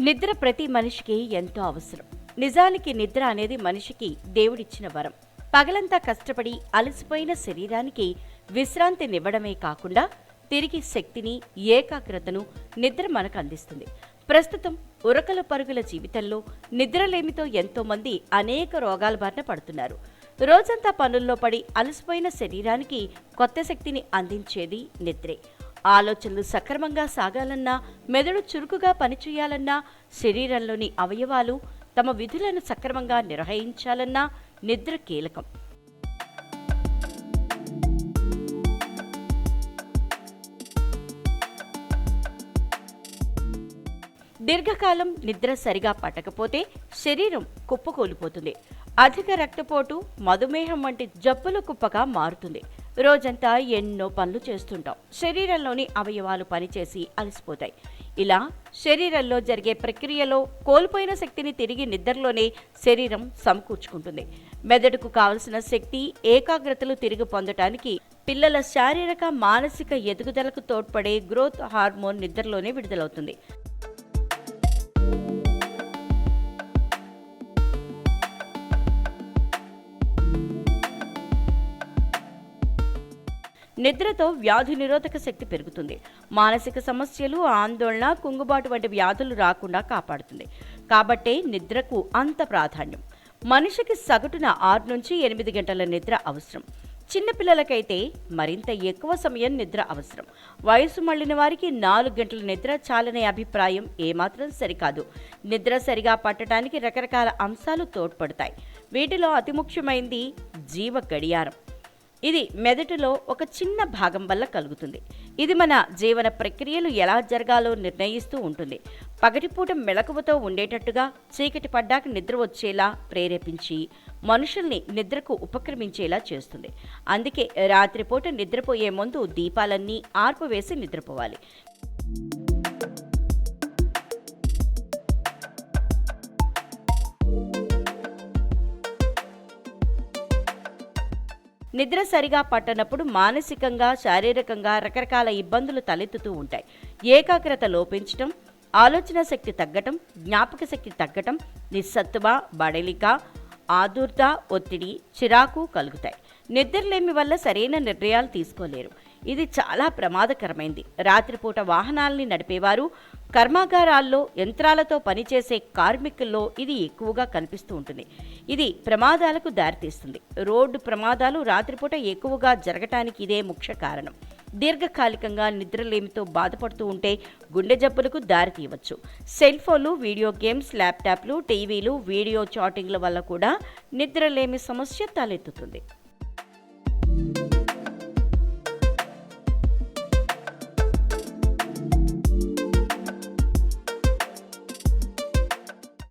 నిద్ర ప్రతి మనిషికి ఎంతో అవసరం. నిజానికి నిద్ర అనేది మనిషికి దేవుడిచ్చిన వరం. పగలంతా కష్టపడి అలసిపోయిన శరీరానికి విశ్రాంతినివ్వడమే కాకుండా తిరిగి శక్తిని ఏకాగ్రతను నిద్ర మనకు అందిస్తుంది. ప్రస్తుతం ఉరకల పరుగుల జీవితంలో నిద్రలేమితో ఎంతోమంది అనేక రోగాల బారిన పడుతున్నారు. రోజంతా పనుల్లో పడి అలసిపోయిన శరీరానికి కొత్త శక్తిని అందించేది నిద్రే. ఆలోచనలు సక్రమంగా సాగాలన్నా మెదడు చురుకుగా పనిచేయాలన్నా శరీరంలోని అవయవాలు తమ విధులను సక్రమంగా నిర్వహించాలన్నా నిద్ర కీలకం. దీర్ఘకాలం నిద్ర సరిగా పట్టకపోతే శరీరం కుప్పకూలిపోతుంది. అధిక రక్తపోటు మధుమేహం వంటి జబ్బుల కుప్పగా మారుతుంది. రోజంతా ఎన్నో పనులు చేస్తుంటాం. శరీరంలోని అవయవాలు పనిచేసి అలసిపోతాయి. ఇలా శరీరంలో జరిగే ప్రక్రియలో కోల్పోయిన శక్తిని తిరిగి నిద్రలోనే శరీరం సమకూర్చుకుంటుంది. మెదడుకు కావలసిన శక్తి ఏకాగ్రతలు తిరిగి పొందటానికి పిల్లల శారీరక మానసిక ఎదుగుదలకు తోడ్పడే గ్రోత్ హార్మోన్ నిద్రలోనే విడుదలవుతుంది. నిద్రతో వ్యాధి నిరోధక శక్తి పెరుగుతుంది. మానసిక సమస్యలు ఆందోళన కుంగుబాటు వంటి వ్యాధులు రాకుండా కాపాడుతుంది. కాబట్టే నిద్రకు అంత ప్రాధాన్యం. మనిషికి సగటున ఆరు నుంచి ఎనిమిది గంటల నిద్ర అవసరం. చిన్నపిల్లలకైతే మరింత ఎక్కువ సమయం నిద్ర అవసరం. వయసు మళ్ళిన వారికి నాలుగు గంటల నిద్ర చాలనే అభిప్రాయం ఏమాత్రం సరికాదు. నిద్ర సరిగా పట్టడానికి రకరకాల అంశాలు తోడ్పడతాయి. వీటిలో అతి ముఖ్యమైనది జీవ గడియారం. ఇది మెదడులో ఒక చిన్న భాగం వల్ల కలుగుతుంది. ఇది మన జీవన ప్రక్రియలు ఎలా జరగాలో నిర్ణయిస్తూ ఉంటుంది. పగటిపూట మెలకువతో ఉండేటట్టుగా చీకటి పడ్డాక నిద్ర వచ్చేలా ప్రేరేపించి మనుషుల్ని నిద్రకు ఉపక్రమించేలా చేస్తుంది. అందుకే రాత్రిపూట నిద్రపోయే ముందు దీపాలన్నీ ఆర్పువేసి నిద్రపోవాలి. నిద్ర సరిగా పట్టనప్పుడు మానసికంగా శారీరకంగా రకరకాల ఇబ్బందులు తలెత్తుతూ ఉంటాయి. ఏకాగ్రత లోపించటం ఆలోచన శక్తి తగ్గటం జ్ఞాపక శక్తి తగ్గటం నిస్సత్తువ బడలిక ఆదుర్త ఒత్తిడి చిరాకు కలుగుతాయి. నిద్రలేమి వల్ల సరైన నిర్ణయాలు తీసుకోలేరు. ఇది చాలా ప్రమాదకరమైంది. రాత్రిపూట వాహనాల్ని నడిపేవారు కర్మాగారాల్లో యంత్రాలతో పనిచేసే కార్మికుల్లో ఇది ఎక్కువగా కనిపిస్తూ ఉంటుంది. ఇది ప్రమాదాలకు దారితీస్తుంది. రోడ్డు ప్రమాదాలు రాత్రిపూట ఎక్కువగా జరగటానికి ఇదే ముఖ్య కారణం. దీర్ఘకాలికంగా నిద్రలేమితో బాధపడుతూ ఉంటే గుండె జబ్బులకు దారితీయవచ్చు సెల్ ఫోన్లు వీడియో గేమ్స్ ల్యాప్టాప్లు టీవీలు వీడియో చాటింగ్ల వల్ల కూడా నిద్రలేమి సమస్య తలెత్తుతుంది.